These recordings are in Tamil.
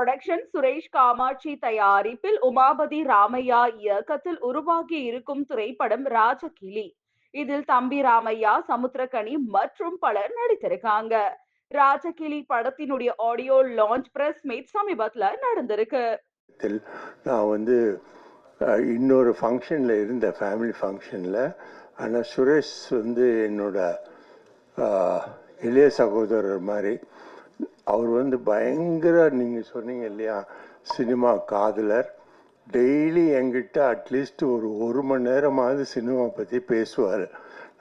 புரொடக்ஷன் சுரேஷ் காமாட்சி தயாரிப்பில் உமாபதி ராமையா இயக்கத்தில் உருவாகி இருக்கும் திரைப்படம் ராஜகிளி. இதில் தம்பி ராமையா சமுத்திரகனி மற்றும் பலர் நடித்திருக்காங்க. ராஜகிளி படத்தினுடைய ஆடியோ லான்ச் பிரஸ் மீட் சமீபத்துல நடந்திருக்கு. நான் வந்து இன்னொரு ஃபங்க்ஷனில் இருந்த ஃபேமிலி ஃபங்க்ஷனில் ஆனால் சுரேஷ் வந்து என்னோட இளைய சகோதரர் மாதிரி அவர் வந்து பயங்கர நீங்கள் சொன்னீங்க இல்லையா சினிமா காதலர். டெய்லி எங்கிட்ட அட்லீஸ்ட் ஒரு ஒரு மணி நேரமாவது சினிமா பற்றி பேசுவார்.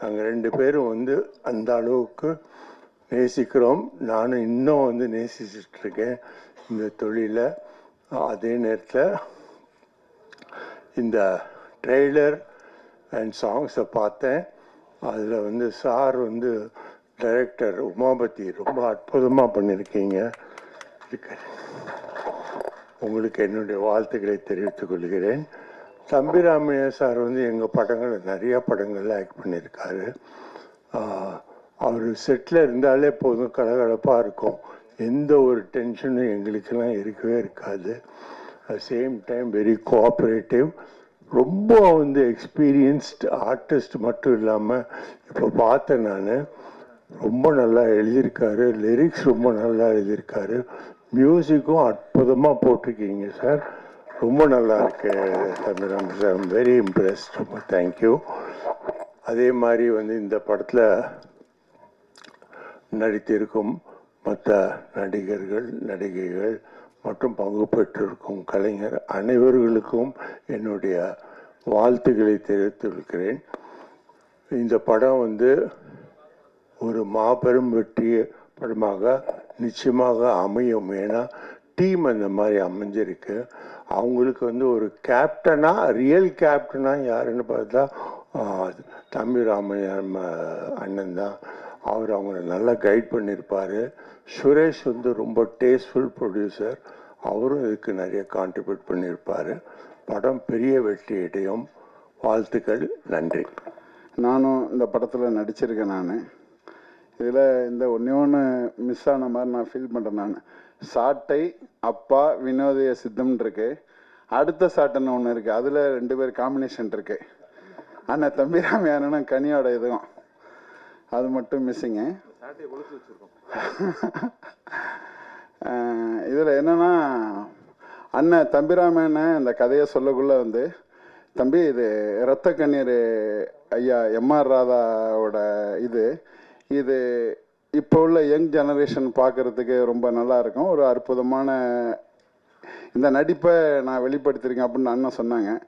நாங்கள் ரெண்டு பேரும் வந்து அந்த அளவுக்கு நேசிக்கிறோம். நானும் இன்னும் வந்து நேசிச்சிட்ருக்கேன் இந்த தொழிலை. அதே நேரத்தில் இந்த ட்ரெய்லர் அண்ட் சாங்ஸை பார்த்தேன். அதில் வந்து சார் வந்து டைரக்டர் உமாபதி ரொம்ப அற்புதமாக பண்ணியிருக்கீங்க. உங்களுக்கு என்னுடைய வாழ்த்துக்களை தெரிவித்துக் கொள்கிறேன். தம்பிராமையா சார் வந்து எங்கள் படங்களை நிறைய படங்கள்ல ஆக்ட் பண்ணியிருக்காரு. அவர் செட்டில் இருந்தாலே போதும் கலகலப்பாக இருக்கும். எந்த ஒரு டென்ஷனும் எங்களுக்கெல்லாம் இருக்கவே இருக்காது. சேம் டைம் வெரி கோஆப்ரேட்டிவ் ரொம்ப வந்து எக்ஸ்பீரியன்ஸ்ட் ஆர்டிஸ்ட் மட்டும் இல்லாமல் இப்போ பார்த்தேன் நான் ரொம்ப நல்லா எழுதியிருக்காரு. லிரிக்ஸ் ரொம்ப நல்லா எழுதியிருக்காரு. மியூசிக்கும் அற்புதமாக போட்டிருக்கீங்க சார் ரொம்ப நல்லா இருக்கு தம்பிராம் சார் வெரி இம்ப்ரெஸ்ட் ரொம்ப தேங்க்யூ அதே மாதிரி வந்து இந்த படத்தில் நடித்திருக்கும் மற்ற நடிகர்கள் நடிகைகள் மற்றும் பங்கு பெற்றிருக்கும் கலைஞர் அனைவர்களுக்கும் என்னுடைய வாழ்த்துக்களை தெரிவித்திருக்கிறேன் இந்த படம் வந்து ஒரு மாபெரும் வெற்றி படமாக நிச்சயமாக அமையும். ஏன்னா டீம் அந்த மாதிரி அமைஞ்சிருக்கு. அவங்களுக்கு வந்து ஒரு கேப்டனாக ரியல் கேப்டனாக யாருன்னு பார்த்தா தம்பி ராமையா அண்ணன் தான். அவர் அவங்கள நல்லா கைட் பண்ணியிருப்பாரு. சுரேஷ் வந்து ரொம்ப டேஸ்ட்ஃபுல் ப்ரொடியூசர் அவரும் இதுக்கு நிறைய கான்ட்ரிபியூட் பண்ணியிருப்பாரு. படம் பெரிய வெற்றி அடையும் வாழ்த்துக்கள். நன்றி. நானும் இந்த படத்தில் நடிச்சிருக்கேன் நான். இதில் இந்த ஒன்றே ஒன்று மிஸ் ஆன மாதிரி நான் ஃபீல் பண்ணுறேன் நான். சாட்டை அப்பா வினோதய சித்தம்னு இருக்கு. அடுத்த சாட்டைன்னு ஒன்று இருக்குது அதில் ரெண்டு பேர் காம்பினேஷன் இருக்கு. ஆனால் தம்பிராமி அண்ணனும் கனியோட இதுவும். அது மட்டும் மிஸ்ஸிங்க இதில் என்னன்னா அண்ணன் தம்பிராம அண்ணன் இந்த கதையை சொல்லக்குள்ள வந்து தம்பி இது இரத்த கண்ணீர் ஐயா எம்ஆர் ராதாவோட இது இது இப்போ உள்ள யங் ஜெனரேஷன் பார்க்கறதுக்கு ரொம்ப நல்லா இருக்கும். ஒரு அற்புதமான இந்த நடிப்பை நான் வெளிப்படுத்தியிருக்கேன் அப்படின்னு அண்ணன் சொன்னாங்க.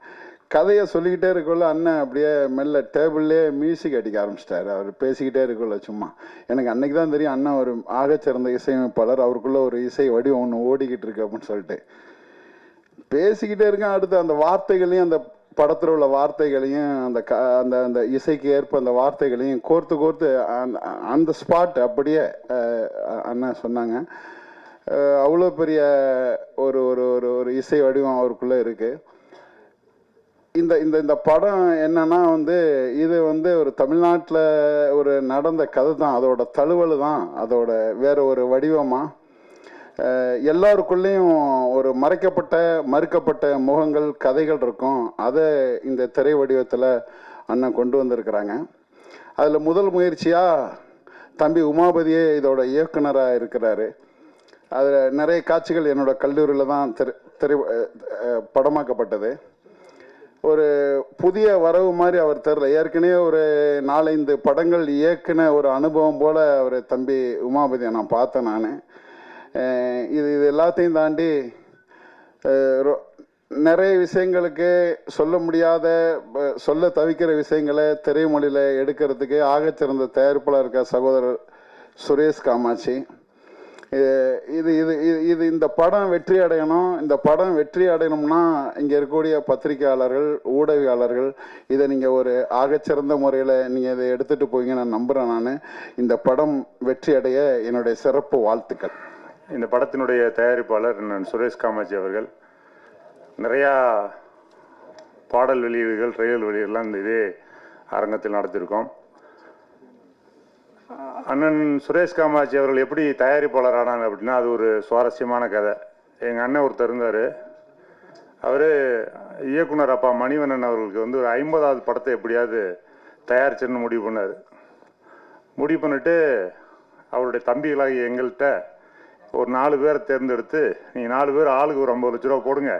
கதையை சொல்லிக்கிட்டே இருக்கக்குள்ள அண்ணன் அப்படியே மெல்ல டேபிள்லேயே மியூசிக் அடிக்க ஆரம்பிச்சிட்டாரு. அவர் பேசிக்கிட்டே இருக்கக்குள்ள சும்மா. எனக்கு அன்னைக்கு தான் தெரியும் அண்ணன் ஒரு ஆகச்சிறந்த இசையமைப்பாளர். அவருக்குள்ள ஒரு இசை வடிவம் ஒன்று ஓடிக்கிட்டு இருக்கு அப்படின்னு சொல்லிட்டு. பேசிக்கிட்டே இருக்கேன். அடுத்து அந்த வார்த்தைகளையும் அந்த படத்தில் உள்ள வார்த்தைகளையும் அந்த க அந்த அந்த இசைக்கு ஏற்ப அந்த வார்த்தைகளையும் கோர்த்து கோர்த்து அந்த அந்த ஸ்பாட் அப்படியே அண்ணா அண்ணன் சொன்னாங்க அவ்வளோ பெரிய ஒரு ஒரு ஒரு ஒரு இசை வடிவம் அவருக்குள்ளே இருக்குது இந்த இந்த இந்த படம் என்னன்னா வந்து இது வந்து ஒரு தமிழ்நாட்டில் ஒரு நடந்த கதை தான். அதோட தழுவல் தான். அதோட வேற ஒரு வடிவமாக எல்லாருக்குள்ளேயும் ஒரு மறைக்கப்பட்ட மறுக்கப்பட்ட முகங்கள் கதைகள் இருக்கும். அதை இந்த திரை வடிவத்தில் அண்ணன் கொண்டு வந்திருக்கிறாங்க. அதில் முதல் முயற்சியாக தம்பி உமாபதியே இதோட இயக்குனராக இருக்கிறாரு. அதில் நிறைய காட்சிகள் என்னோட கல்லூரியில் தான் திரு திரை படமாக்கப்பட்டது. ஒரு புதிய வரவு மாதிரி அவர் தெரில ஏற்கனவே ஒரு நாலஞ்சு படங்கள் இயக்குன ஒரு அனுபவம் போல் அவர் தம்பி உமாபதியை நான் பார்த்தேன் நான். இது இது எல்லாத்தையும் தாண்டி ரொ- நிறைய விஷயங்களுக்கு சொல்ல முடியாத சொல்ல தவிக்கிற விஷயங்களை திரைமொழியில் எடுக்கிறதுக்கு ஆகச்சிறந்த தயாரிப்பாளர் இருக்க சகோதரர் சுரேஷ் காமாட்சி. இது- இது இது இது இது இந்த படம் வெற்றி அடையணும். இந்த படம் வெற்றி அடையணும்னா இங்கே இருக்கக்கூடிய பத்திரிகையாளர்கள் ஊடகவியாளர்கள் இதை நீங்கள் ஒரு ஆகச்சிறந்த முறையில் நீங்கள் இதை எடுத்துகிட்டு போவீங்க நான் நம்புகிறேன் நான். இந்த படம் வெற்றி அடைய என்னுடைய சிறப்பு வாழ்த்துக்கள். இந்த படத்தினுடைய தயாரிப்பாளர் நான் சுரேஷ் காமாட்சி அவர்கள். நிறையா பாடல் வெளியீடுகள் ட்ரையல் வெளியீடுலாம் இந்த இதே அரங்கத்தில் நடத்தியிருக்கோம் அண்ணன் சுரேஷ் காமாட்சி அவர்கள் எப்படி தயாரிப்பாளர் ஆனாங்க அப்படின்னா அது ஒரு சுவாரஸ்யமான கதை. எங்கள் அண்ணன் ஒருத்தர் இருந்தார். அவர் இயக்குனர் அப்பா மணிவண்ணன் அவர்களுக்கு வந்து ஒரு ஐம்பதாவது படத்தை எப்படியாவது தயாரிச்சுன்னு முடிவு பண்ணார். முடிவு பண்ணிட்டு அவருடைய தம்பிகளாகி எங்கள்கிட்ட ஒரு நாலு பேரை தேர்ந்தெடுத்து நீங்கள் நாலு பேர் ஆளுக்கு ஒரு ஐம்பது லட்ச ரூபா போடுங்க.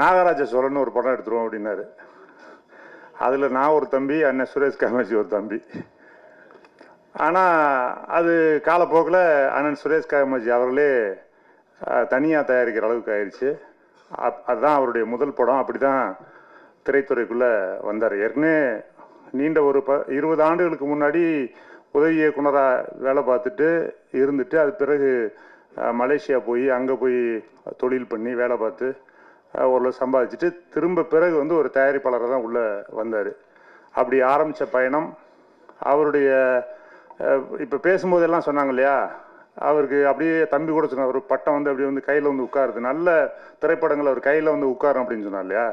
நாகராஜ சோழன் ஒரு படம் எடுத்துருவோம் அப்படின்னாரு. அதில் நான் ஒரு தம்பி அண்ணன் சுரேஷ் காமாட்சி ஒரு தம்பி. ஆனால் அது காலப்போக்கில் அண்ணன் சுரேஷ் காமாட்சி அவர்களே தனியாக தயாரிக்கிற அளவுக்கு ஆயிடுச்சு அப் அதுதான் அவருடைய முதல் படம். அப்படி தான் திரைத்துறைக்குள்ளே வந்தார். ஏற்கனவே நீண்ட ஒரு ப இருபது ஆண்டுகளுக்கு முன்னாடி உதவி இயக்குனராக வேலை பார்த்துட்டு இருந்துட்டு அது பிறகு மலேசியா போய் அங்கே போய் தொழில் பண்ணி வேலை பார்த்து ஓரளவு சம்பாதிச்சுட்டு திரும்ப பிறகு வந்து ஒரு தயாரிப்பாளராக தான் உள்ளே வந்தார். அப்படி ஆரம்பித்த பயணம் அவருடைய இப்போ பேசும்போதெல்லாம் சொன்னாங்க இல்லையா அவருக்கு அப்படியே தம்பி கூட சொன்னார் ஒரு பட்டம் வந்து அப்படியே வந்து கையில் வந்து உட்காருது நல்ல திரைப்படங்கள் அவர் கையில் வந்து உட்காரும் அப்படின்னு சொன்னார் இல்லையா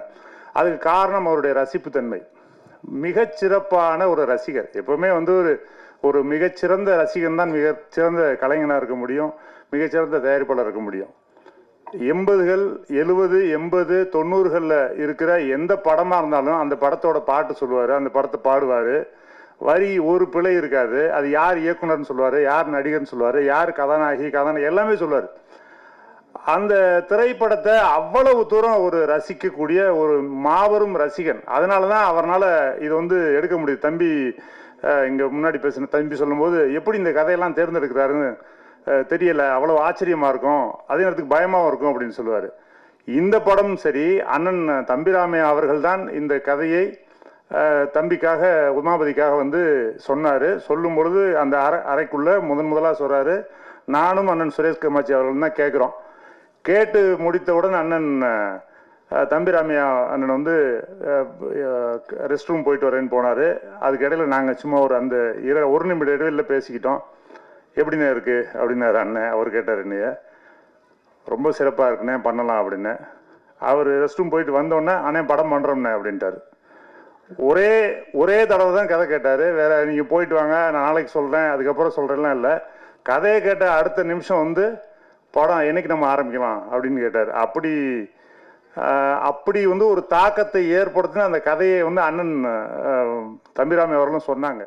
அதுக்கு காரணம் அவருடைய ரசிப்புத்தன்மை. மிகச்சிறப்பான ஒரு ரசிகர். எப்பவுமே வந்து ஒரு ஒரு மிகச்சிறந்த ரசிகன் தான் மிகச்சிறந்த கலைஞனாக இருக்க முடியும் மிகச்சிறந்த தயாரிப்பாளர் இருக்க முடியும். எண்பதுகள் எழுபது எண்பது தொண்ணூறுகளில் இருக்கிற எந்த படமாக இருந்தாலும் அந்த படத்தோட பாட்டு சொல்லுவார் அந்த படத்தை பாடுவார். வரி ஒரு பிழை இருக்காது. அது யார் இயக்குனர்னு சொல்லுவார் யார் நடிகர்னு சொல்லுவார் யார் கதாநாயகி கதாநாயகி எல்லாமே சொல்லுவார். அந்த திரைப்படத்தை அவ்வளவு தூரம் ஒரு ரசிக்கக்கூடிய ஒரு மாபெரும் ரசிகன். அதனால தான் அவரால் இது வந்து எடுக்க முடியுது. தம்பி இங்கே முன்னாடி பேசின தம்பி சொல்லும்போது எப்படி இந்த கதையெல்லாம் தேர்ந்தெடுக்கிறாருன்னு தெரியலை. அவ்வளோ ஆச்சரியமாக இருக்கும். அதே நேரத்துக்கு பயமாகவும் இருக்கும் அப்படின்னு சொல்லுவார். இந்த படம் சரி அண்ணன் தம்பிராமையா அவர்கள் தான் இந்த கதையை தம்பிக்காக உமாபதிக்காக வந்து சொன்னார். சொல்லும் பொழுது அந்த அறை அறைக்குள்ளே முதன் முதலாக சொல்கிறாரு நானும் அண்ணன் சுரேஷ் கமாச்சி அவர்கள் தான் கேட்குறோம் கேட்டு முடித்தவுடன் அண்ணன் தம்பி தம்பிராமையா அண்ணன் வந்து ரெஸ்ட் ரூம் போயிட்டு வரேன்னு போனார். அதுக்கு இடையில நாங்கள் சும்மா ஒரு அந்த இர ஒரு நிமிட இடைவெளியில் பேசிக்கிட்டோம். எப்படிண்ணே இருக்குது அப்படின்னாரு அண்ணன். அவர் கேட்டார் என்னைய ரொம்ப சிறப்பாக இருக்குண்ணே பண்ணலாம் அப்படின்னு. அவர் ரெஸ்ட் ரூம் போயிட்டு வந்தோடனே அண்ணே படம் பண்ணுறோம்ண்ணே அப்படின்ட்டாரு. ஒரே ஒரே தடவை தான் கதை கேட்டார். வேற நீங்கள் போயிட்டு வாங்க நான் நாளைக்கு சொல்கிறேன் அதுக்கப்புறம் சொல்கிறேன்லாம் இல்லை. கதையை கேட்ட அடுத்த நிமிஷம் வந்து படம் என்னைக்கு நம்ம ஆரம்பிக்கலாம்? அப்படின்னு கேட்டார். அப்படி அப்படி வந்து ஒரு தாக்கத்தை ஏற்படுத்தின அந்த கதையை வந்து அண்ணன் தம்பிராமி அவர்களும் சொன்னாங்க.